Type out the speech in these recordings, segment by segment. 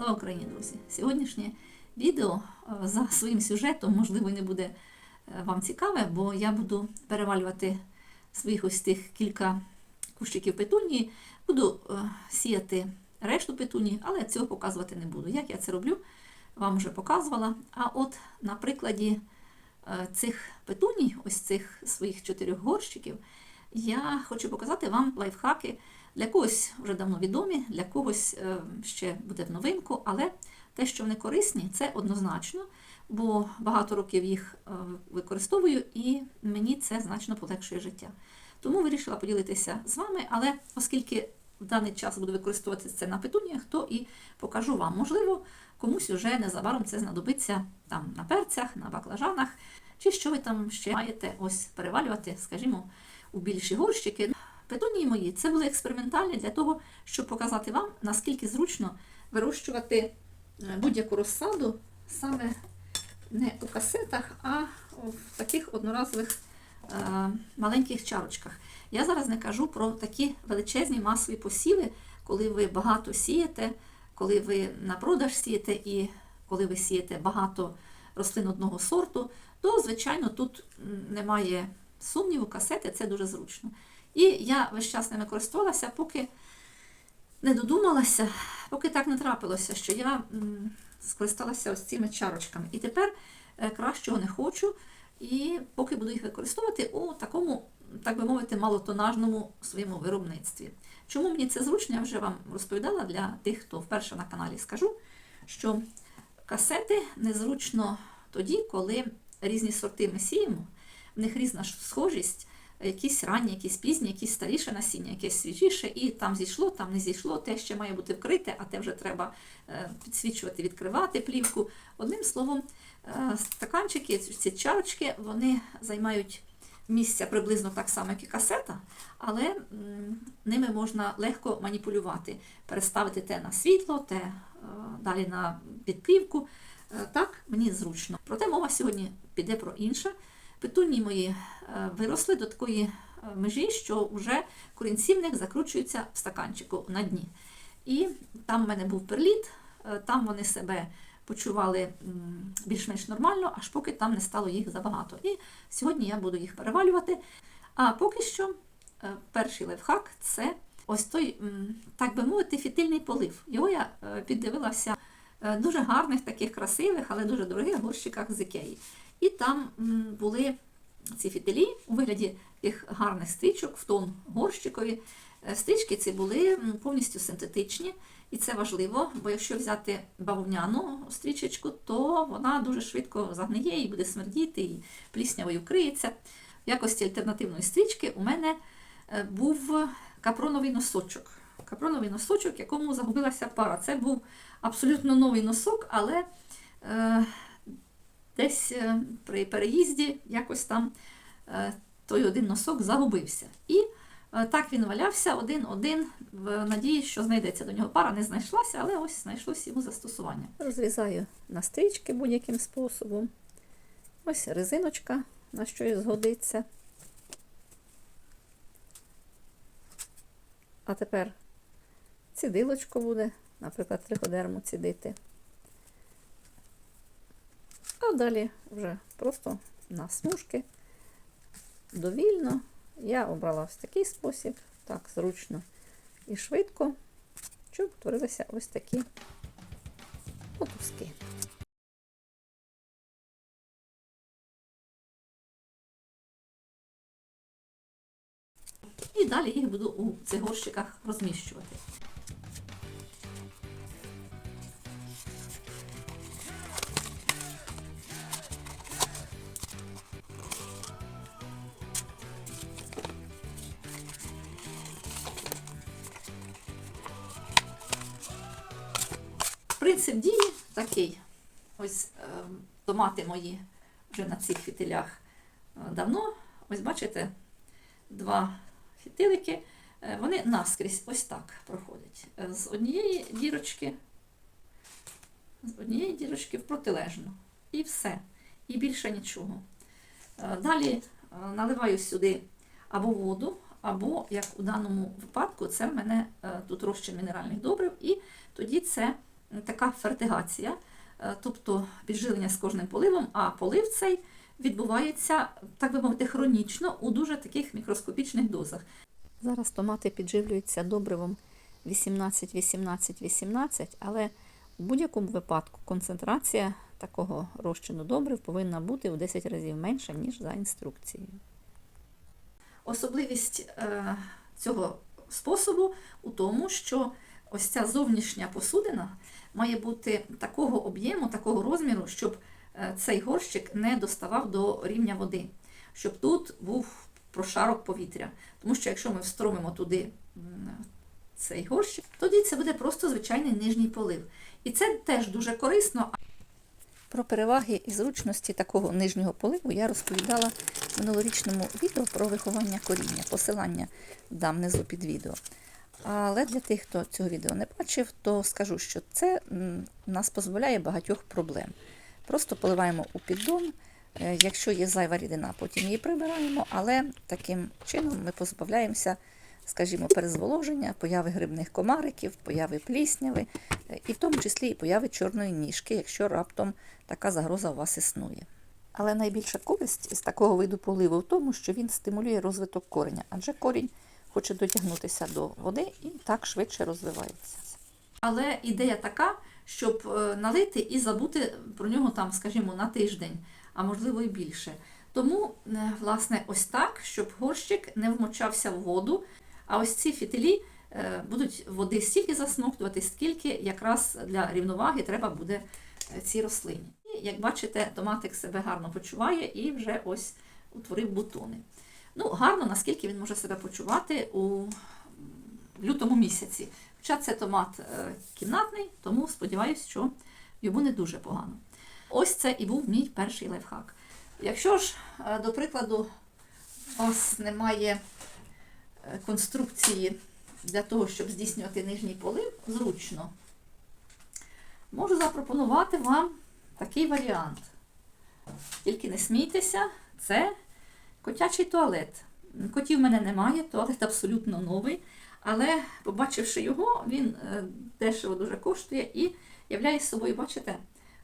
Слава Україні, друзі! Сьогоднішнє відео е, за своїм сюжетом, можливо, не буде е, вам цікаве, бо я буду перевалювати своїх ось тих кілька кущиків петунії, буду е, сіяти решту петунії, але цього показувати не буду. Як я це роблю, вам вже показувала. А от на прикладі цих петуній, ось цих своїх чотирьох горщиків, я хочу показати вам лайфхаки. Для когось вже давно відомі, для когось е, ще буде в новинку, але те, що вони корисні, це однозначно, бо багато років їх е, використовую і мені це значно полегшує життя. Тому вирішила поділитися з вами, але оскільки в даний час буду використовувати це на петуніях, то і покажу вам. Можливо, комусь вже незабаром це знадобиться там на перцях, на баклажанах, чи що ви там ще маєте ось перевалювати, скажімо, у більші горщики. Петунії мої це були експериментальні для того, щоб показати вам, наскільки зручно вирощувати е, будь-яку розсаду саме не у касетах, а в таких одноразових е, маленьких чарочках. Я зараз не кажу про такі величезні масові посіви, коли ви багато сієте, коли ви на продаж сієте і коли ви сієте багато рослин одного сорту, то, звичайно, тут немає сумніву, касети це дуже зручно. І я весь час ними користувалася, поки не додумалася, поки так не трапилося, що я скористалася ось цими чарочками. І тепер е, кращого не хочу, і поки буду їх використовувати у такому, так би мовити, малотонажному своєму виробництві. Чому мені це зручно, я вже вам розповідала для тих, хто вперше на каналі скажу, що касети незручно тоді, коли різні сорти ми сіємо, в них різна схожість, якісь ранні, якісь пізні, якісь старіше насіння, якесь свіжіше, і там зійшло, там не зійшло, те ще має бути вкрите, а те вже треба е, підсвічувати, відкривати плівку. Одним словом, е, стаканчики, ці чарочки, вони займають місця приблизно так само, як і касета, але ними можна легко маніпулювати, переставити те на світло, те е, далі на підплівку. Так, мені зручно. Проте мова сьогодні піде про інше. Петунії мої е, виросли до такої е, межі, що вже корінці в них закручуються в стаканчику на дні. І там в мене був перліт, е, там вони себе почували більш-менш нормально, аж поки там не стало їх забагато. І сьогодні я буду їх перевалювати. А поки що перший лайфхак це ось той, так би мовити, фітильний полив. Його я піддивилася дуже гарних, таких красивих, але дуже дорогих горщиках з Ікеї. І там були ці фітилі у вигляді таких гарних стрічок в тон горщикові. Е, Стрічки ці були повністю синтетичні, і це важливо, бо якщо взяти бавовняну стрічечку, то вона дуже швидко загниє і буде смердіти, і пліснявою вкриється. В якості альтернативної стрічки у мене е, був капроновий носочок. Капроновий носочок, якому загубилася пара. Це був абсолютно новий носок, але е, десь е, при переїзді якось там е, той один носок загубився. І е, так він валявся один-один в надії, що знайдеться до нього пара, не знайшлася, але ось знайшлося йому застосування. Розрізаю на стрічки будь-яким способом. Ось резиночка, на що і згодиться. А тепер цідилочко буде, наприклад, триходерму цідити. А далі вже просто на смужки довільно. Я обрала ось такий спосіб, так зручно і швидко, щоб творилися ось такі мотузки. І далі їх буду у цих горщиках розміщувати. Принцип дії такий. Ось е, томати мої вже на цих фітилях е, давно. Ось бачите, два фітилики, е, вони наскрізь ось так проходять. Е, З однієї дірочки, з однієї дірочки в протилежну. І все. І більше нічого. Е, Далі е, наливаю сюди або воду, або, як у даному випадку, це в мене е, тут розчин мінеральних добрив, і тоді це така фертигація, е, тобто підживлення з кожним поливом, а полив цей відбувається, так би мовити, хронічно у дуже таких мікроскопічних дозах. Зараз томати підживлюються добривом 18-18-18, але у будь-якому випадку концентрація такого розчину добрив повинна бути в 10 разів менша, ніж за інструкцією. Особливість е, цього способу у тому, що ось ця зовнішня посудина має бути такого об'єму, такого розміру, щоб е, цей горщик не доставав до рівня води, щоб тут був прошарок повітря. Тому що якщо ми встромимо туди цей горщик, тоді це буде просто звичайний нижній полив. І це теж дуже корисно. Про переваги і зручності такого нижнього поливу я розповідала в минулорічному відео про виховання коріння. Посилання дам внизу під відео. Але для тих, хто цього відео не бачив, то скажу, що це нас позбавляє багатьох проблем. Просто поливаємо у піддон. е, Якщо є зайва рідина, потім її прибираємо, але таким чином ми позбавляємося, скажімо, перезволоження, появи грибних комариків, появи плісняви, е, і в тому числі і появи чорної ніжки, якщо раптом така загроза у вас існує. Але найбільша користь з такого виду поливу в тому, що він стимулює розвиток кореня, адже корінь хоче дотягнутися до води і так швидше розвивається. Але ідея така, щоб е, налити і забути про нього там, скажімо, на тиждень, а можливо і більше. Тому, е, власне, ось так, щоб горщик не вмочався в воду, а ось ці фітилі е, будуть води стільки засмоктувати, скільки якраз для рівноваги треба буде цій рослині. І, як бачите, томатик себе гарно почуває і вже ось утворив бутони. Ну, гарно, наскільки він може себе почувати у лютому місяці. Хоча це томат е, кімнатний, тому сподіваюся, що йому не дуже погано. Ось це і був мій перший лайфхак. Якщо ж, е, до прикладу, у вас немає е, конструкції для того, щоб здійснювати нижній полив, зручно, можу запропонувати вам такий варіант. Тільки не смійтеся, це котячий туалет. Котів в мене немає, туалет абсолютно новий. Але побачивши його, він е, дешево дуже коштує і являє собою, бачите,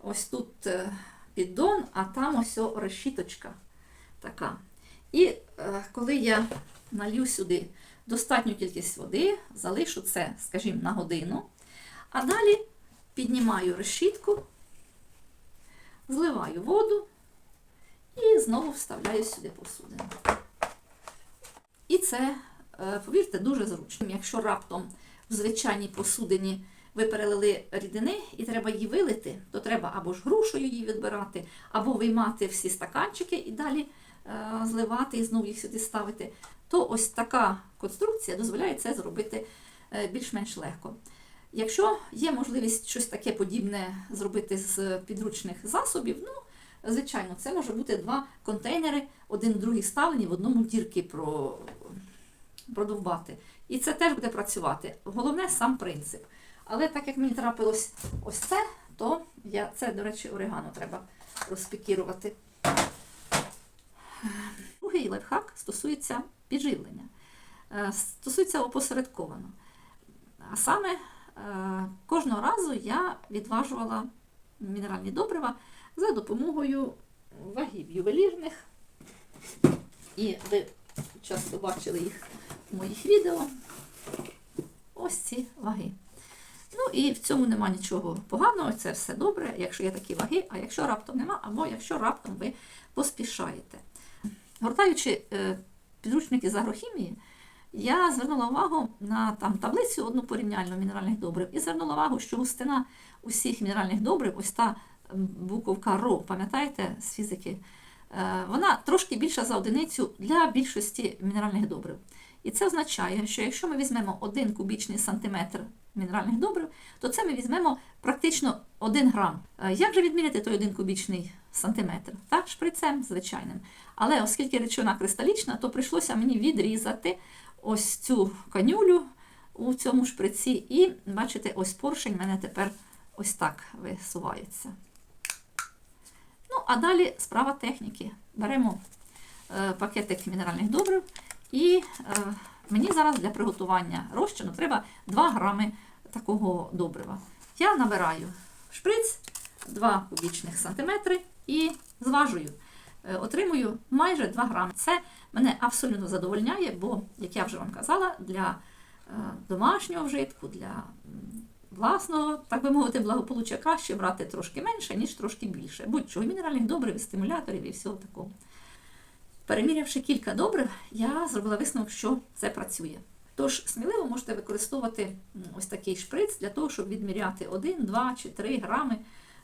ось тут е, піддон, а там ось решіточка така. І е, коли я налью сюди достатню кількість води, залишу це, скажімо, на годину, а далі піднімаю решітку, зливаю воду і знову вставляю сюди посудину. І це, е, повірте, дуже зручно. Якщо раптом в звичайній посудині ви перелили рідини і треба її вилити, то треба або ж грушею її відбирати, або виймати всі стаканчики і далі е, зливати і знову їх сюди ставити. То ось така конструкція дозволяє це зробити е, більш-менш легко. Якщо є можливість щось таке подібне зробити з підручних засобів, ну, звичайно, це може бути два контейнери, один другий ставлені, в одному дірки про, продовбати. І це теж буде працювати. Головне сам принцип. Але так як мені трапилось ось це, то я, це, до речі, орегано треба розпікірувати. Другий лайфхак стосується підживлення. Е, Стосується опосередковано. А саме е, кожного разу я відважувала мінеральні добрива за допомогою вагів ювелірних. І ви часто бачили їх в моїх відео. Ось ці ваги. Ну і в цьому нема нічого поганого, це все добре, якщо є такі ваги, а якщо раптом нема, або якщо раптом ви поспішаєте. Гортаючи е, підручники з агрохімії, я звернула увагу на там, таблицю одну порівняльну мінеральних добрив і звернула увагу, що густина усіх мінеральних добрив, ось та буковка РО, пам'ятаєте, з фізики, е, вона трошки більша за одиницю для більшості мінеральних добрив. І це означає, що якщо ми візьмемо 1 кубічний сантиметр мінеральних добрив, то це ми візьмемо практично 1 грам. Е, Як же відміряти той 1 кубічний сантиметр? Так, шприцем звичайним. Але оскільки речовина кристалічна, то прийшлося мені відрізати ось цю канюлю у цьому шприці, і бачите, ось поршень в мене тепер ось так висувається. А далі справа техніки. Беремо е, пакетик мінеральних добрив, і е, мені зараз для приготування розчину треба 2 грами такого добрива. я набираю шприц 2 кубічних сантиметри і зважую. Е, Отримую майже 2 грами. Це мене абсолютно задовольняє, бо, як я вже вам казала, для домашнього вжитку, для власного, так би мовити, благополуччя краще брати трошки менше, ніж трошки більше. Будь-чого мінеральних добрив, стимуляторів і всього такого. Перемірявши кілька добрив, я зробила висновок, що це працює. Тож сміливо можете використовувати ось такий шприц для того, щоб відміряти 1, 2 чи 3 грами,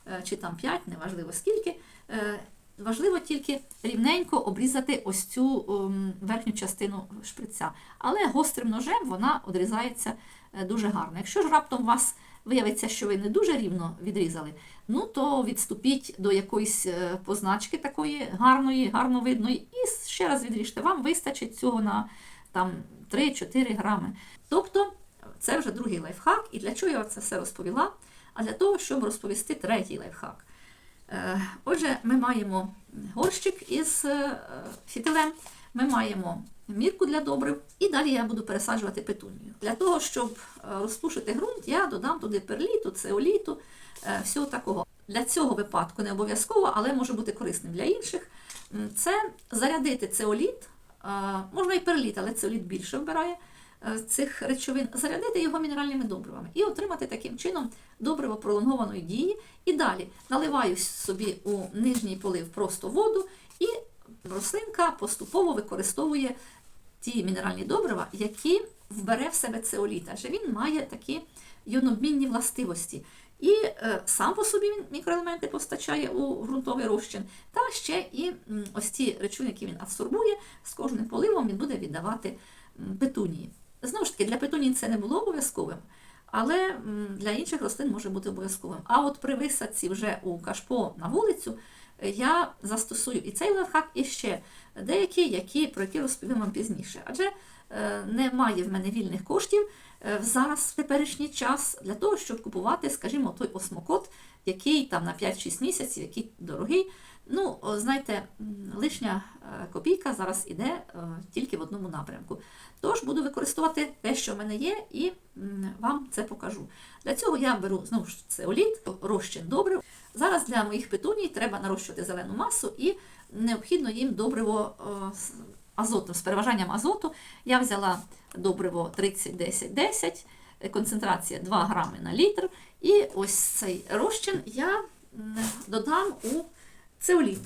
е, чи там 5, неважливо скільки. Важливо тільки рівненько обрізати ось цю ем, верхню частину шприця. Але гострим ножем вона одрізається е, дуже гарно. Якщо ж раптом у вас виявиться, що ви не дуже рівно відрізали, ну то відступіть до якоїсь е, позначки такої гарної, гарно видної, і ще раз відріжте. Вам вистачить цього на там 3-4 грами. Тобто, це вже другий лайфхак. І для чого я це все розповіла? А для того, щоб розповісти третій лайфхак. Е, Отже, ми маємо горщик із е, фітилем, ми маємо мірку для добрив, і далі я буду пересаджувати петунію. Для того, щоб е, розпушити ґрунт, я додам туди перліту, цеоліту, всього такого. Для цього випадку не обов'язково, але може бути корисним для інших. Це зарядити цеоліт, можна і перліт, але цеоліт більше вбирає цих речовин, зарядити його мінеральними добривами і отримати таким чином добриво пролонгованої дії. І далі наливаю собі у нижній полив просто воду, і рослинка поступово використовує ті мінеральні добрива, які вбере в себе цеоліт, адже він має такі йонобмінні властивості. І е, сам по собі він мікроелементи постачає у ґрунтовий розчин, та ще і ось ці речовини, які він адсорбує, з кожним поливом він буде віддавати петунії. Знову ж таки, для петунії це не було обов'язковим, але для інших рослин може бути обов'язковим. А от при висадці вже у кашпо на вулицю е, я застосую і цей лайфхак, і ще деякі, які, про які розповім вам пізніше. Адже е, немає в мене вільних коштів е, зараз в теперішній час для того, щоб купувати, скажімо, той осмокот, який там на 5-6 місяців, який дорогий. Ну, знаєте, лишня е, копійка зараз іде е, тільки в одному напрямку. Тож буду використовувати те, що в мене є, і вам це покажу. Для цього я беру знову ж цеоліт, розчин добрив. Зараз для моїх петуній треба нарощувати зелену масу і необхідно їм добриво азотом, з переважанням азоту. Я взяла добриво 30-10-10, е, концентрація 2 грами на літр. І ось цей розчин я додам у цеоліт.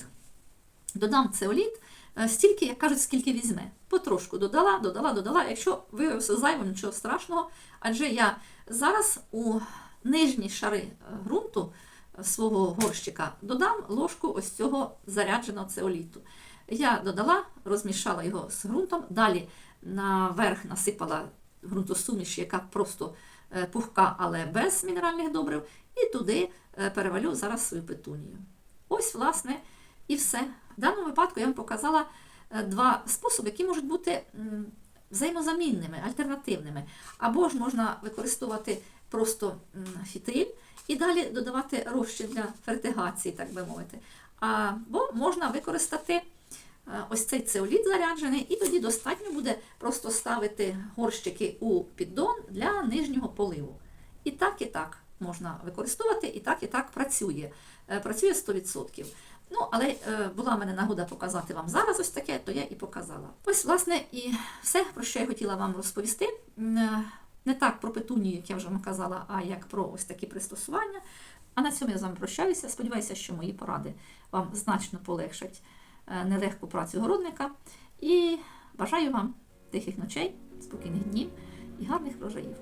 Додам цеоліт е, стільки, як кажуть, скільки візьме. Потрошку додала, додала, додала. Якщо виявився зайвим, нічого страшного, адже я зараз у нижні шари е, ґрунту е, свого горщика додам ложку ось цього зарядженого цеоліту. Я додала, розмішала його з ґрунтом, далі наверх насипала ґрунтосуміш, яка просто пухка, але без мінеральних добрив, і туди перевалю зараз свою петунію. Ось, власне, і все. В даному випадку я вам показала е, два способи, які можуть бути взаємозамінними, альтернативними. Або ж можна використовувати просто фітиль і далі додавати розчин для фертигації, так би мовити. Або можна використати е, ось цей цеоліт заряджений, і тоді достатньо буде просто ставити горщики у піддон для нижнього поливу. І так, і так можна використовувати, і так, і так працює. Е, Працює 100%. Ну, але е, була в мене нагода показати вам зараз ось таке, то я і показала. Ось, власне, і все, про що я хотіла вам розповісти. Е, Не так про петунію, як я вже вам казала, а як про ось такі пристосування. А на цьому я з вами прощаюся. Сподіваюся, що мої поради вам значно полегшать нелегку працю городника. І бажаю вам тихих ночей, спокійних днів і гарних врожаїв.